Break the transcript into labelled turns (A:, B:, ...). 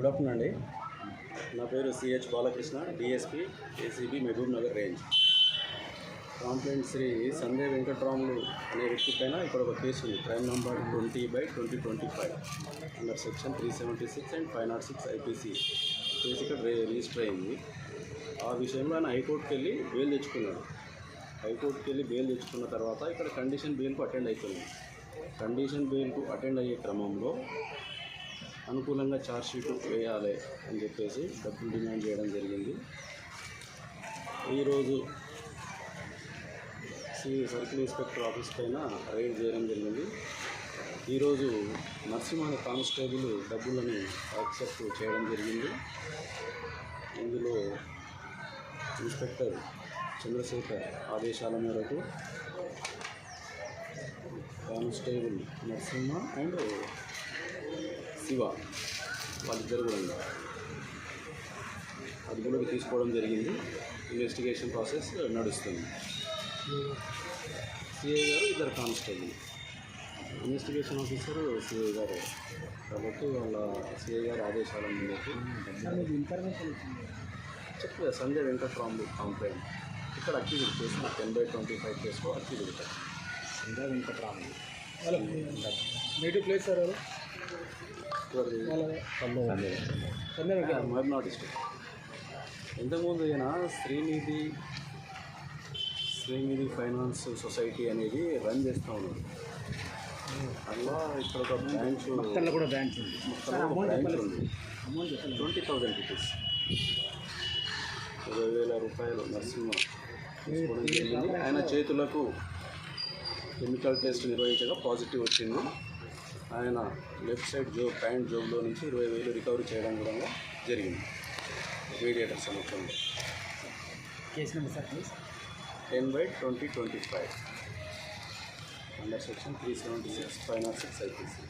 A: Good afternoon అండి. నా పేరు CH Balakrishna DSP ACB Mahabubnagar range. Complaint Shri Sanjay Venkatramulu అనే వ్యక్తి పైన ఇక్కడ ఒక కేసు ఉంది. Crime number twenty by twenty twenty five under section three seventy six and five not six IPC. Case ఇక్కడ రిజిస్టర్ అయింది. ఆ విషయంలో ఆయన హైకోర్టుకి వెళ్ళి బెయిల్ తెచ్చుకున్నాడు. హైకోర్టుకి వెళ్ళి బెయిల్ తెచ్చుకున్న తర్వాత ఇక్కడ కండిషన్ బెయిల్కు అటెండ్ అవుతుంది కండిషన్ బెయిల్కు అటెండ్ అయ్యే క్రమంలో అనుకూలంగా ఛార్జ్ షీట్ వేయాలి అని చెప్పేసి డబ్బులు డిమాండ్ చేయడం జరిగింది. ఈరోజు సి సర్కిల్ ఇన్స్పెక్టర్ ఆఫీస్ పైన రైడ్ చేయడం జరిగింది. ఈరోజు నరసింహ కానిస్టేబుల్ డబ్బులను యాక్సెప్ట్ చేయడం జరిగింది. ఇందులో ఇన్స్పెక్టర్ చంద్రశేఖర్ ఆదేశాల మేరకు కానిస్టేబుల్ నరసింహ అండ్ శివ వాళ్ళిద్దరు కూడా ఉన్నారు. కూడా తీసుకోవడం జరిగింది. ఇన్వెస్టిగేషన్ ప్రాసెస్ నడుస్తుంది. సిఐ గారు ఇద్దరు కానిస్టేబుల్ ఇన్వెస్టిగేషన్ ఆఫీసర్ సిఐ గారు. కాబట్టి వాళ్ళ సిఐ గారు ఆదేశాల మేరకు
B: ఇన్ఫర్మేషన్
A: చెప్పలేదు సంజయ్ వెంకట్రాములు కంప్లైంట్ ఇక్కడ అక్యూజ్ చేసిన టెన్ బై ట్వంటీ ఫైవ్ కేసులో accuse
B: Sanjay Venkatramulu native place sir వాళ్ళు వాళ్ళ
A: ఇంతకుముందు ఈయన శ్రీనిధి శ్రీనిధి ఫైనాన్స్ సొసైటీ అనేది రన్ చేస్తూ ఉన్నారు అందులో ఇక్కడ ఒక బ్రాంచ్
B: కూడా బ్రాంచ్ ఉంది
A: ఉంది ట్వంటీ థౌజండ్ రూపీస్ ఇరవై వేల రూపాయలు నరసింహ తీసుకోవడం జరిగింది ఆయన చేతులకు కెమికల్ టెస్ట్ నిర్వహించగా పాజిటివ్ వచ్చింది ఆయన లెఫ్ట్ సైడ్ జో ప్యాంట్ జోబ్లో నుంచి ఇరవై వేలు రికవరీ చేయడం కూడా జరిగింది. మీడియేటర్ సమక్షంలో.
B: Case number sir please.
A: Ten by twenty twenty five. Under section three seventy six five not six IPC.